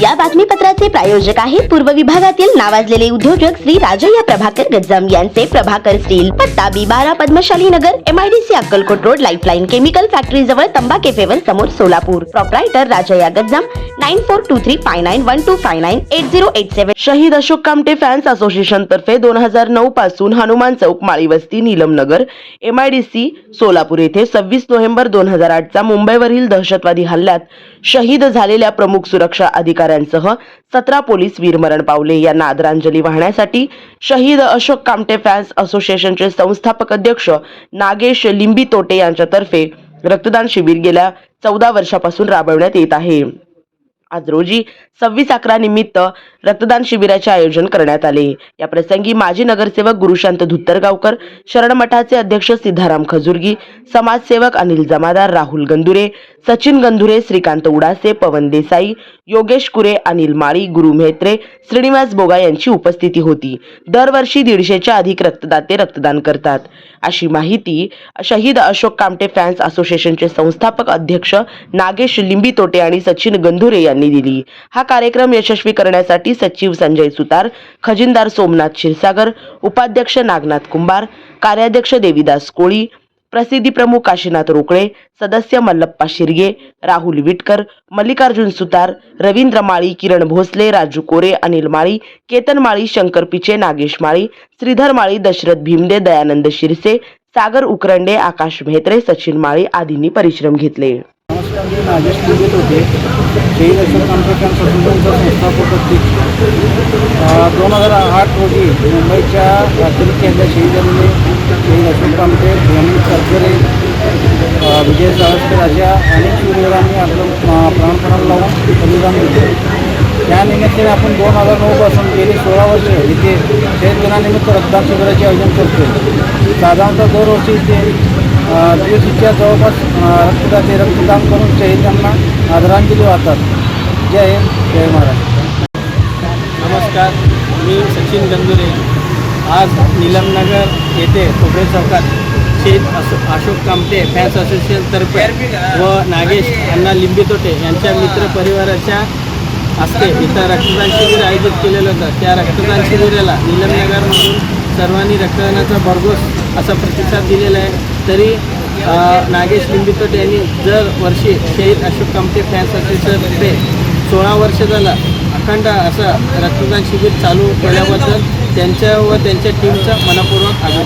या बातमीपत्राचे प्रायोजक आहे पूर्व विभागातील नावाजलेले उद्योजक श्री राजय्या प्रभाकर गज्जम यांचे प्रभाकर स्टील पत्ता बी बारा Padmashali Nagar MIDC Akkalkot road lifeline chemical factory जवळ तंबा केफेवर समोर Solapur. Proprietor Rajayya Gajjam nine four two three five nine one two five nine eight zero eight seven शहीद अशोक कामटे फॅन्स असोसिएशन तर्फे दोन हजार नऊ पासून हनुमान चौक माळी वस्ती डी एमआयडीसी सोलापूर येथे सव्वीस नोव्हेंबर दोन हजार आठचा मुंबईवरील दहशतवादी हल्ल्यात शहीद झालेल्या प्रमुख सुरक्षा अधिकाऱ्यांसह सतरा पोलीस वीरमरण पावले. यांना आदरांजली वाहण्यासाठी शहीद अशोक कामटे फॅन्स असोसिएशनचे संस्थापक अध्यक्ष नागेश लिंबीतोटे यांच्यातर्फे रक्तदान शिबिर गेल्या चौदा वर्षापासून राबवण्यात येत आहे. आज रोजी सव्वीस अकरा निमित्त रक्तदान शिबिराचे आयोजन करण्यात आले. या प्रसंगी माजी नगरसेवक गुरुशांत धुत्तरगावकर शरण मठाचे अध्यक्ष सिद्धाराम खजुर्गी समाजसेवक अनिल जमादार राहुल गंधुरे सचिन गंधुरे श्रीकांत उडासे पवन देसाई योगेश कुरे अनिल माळी गुरु मेहत्रे श्रीनिवास बोगा यांची उपस्थिती होती. दरवर्षी दीडशेच्या अधिक रक्तदाते रक्तदान करतात. अशी माहिती शहीद अशोक कामटे फॅन्स असोसिएशनचे संस्थापक अध्यक्ष नागेश लिंबीतोटे आणि सचिन गंधुरे यांनी दिली. हा कार्यक्रम यशस्वी करण्यासाठी सचिव संजय सुतार खजिनदार सोमनाथ क्षीरसागर उपाध्यक्ष नागनाथ कुंभार कार्याध्यक्ष देविदास कोळी प्रसिद्धी प्रमुख काशीनाथ रोकळे सदस्य मल्लप्पा शिर्गे राहुल विटकर मल्लिकार्जुन सुतार रवींद्र माळी किरण भोसले राजू कोरे अनिल माळी केतन माळी शंकर पिचे नागेश माळी श्रीधर माळी दशरथ भीमदे दयानंद शिरसे सागर उकरंडे आकाश म्हेत्रे सचिन माळी आदींनी परिश्रम घेतले. नमस्कार मी नागेश लिंगेत होते संस्थापक दोन हजार आठ रोजी मुंबईच्या अतिरिक्त शहीद झालेले शहीद अशोक आमटे यांनी सरकरे अ, विजय सावरकर अशा अनेक शूरवीरांनी आपलं प्राणपणाला लावून बलिदान दिले. त्या निमित्ताने आपण दोन हजार नऊपासून गेली सोळा वर्ष इथे शहीद दिनानिमित्त रक्तदान शिबिराचे आयोजन करतो. साधारणतः दरवर्षी इथे दिवशीच्या जवळपास रक्तदाते रक्तदान करून शहीदांना आदरांजली वाहतात. जय हिंद जय महाराष्ट्र. नमस्कार मी सचिन गंदुरे आज निलमनगर येथे कोपरे चौकात शेत असो अशोक कामटे फॅन्स असोसिएशनतर्फे व नागेश अण्णा लिंबितोटे यांच्या मित्रपरिवाराच्या हस्ते इथं रक्तदान शिबिर आयोजित केलेलं होतं. त्या रक्तदान शिबिराला निलमनगरमधून सर्वांनी रक्तदानाचा भरघोस असा प्रतिसाद दिलेला आहे. तरी नागेश लिंबितोटे यांनी दर वर्षी शहीद अशोक कामटे फॅन्स असोसिएशनतर्फे सोळा वर्ष झालं अखंड असं रक्तदान शिबिर चालू केल्याबद्दल त्यांच्या व त्यांच्या टीमचा मनपूर्वक आभार.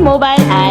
मोबाईल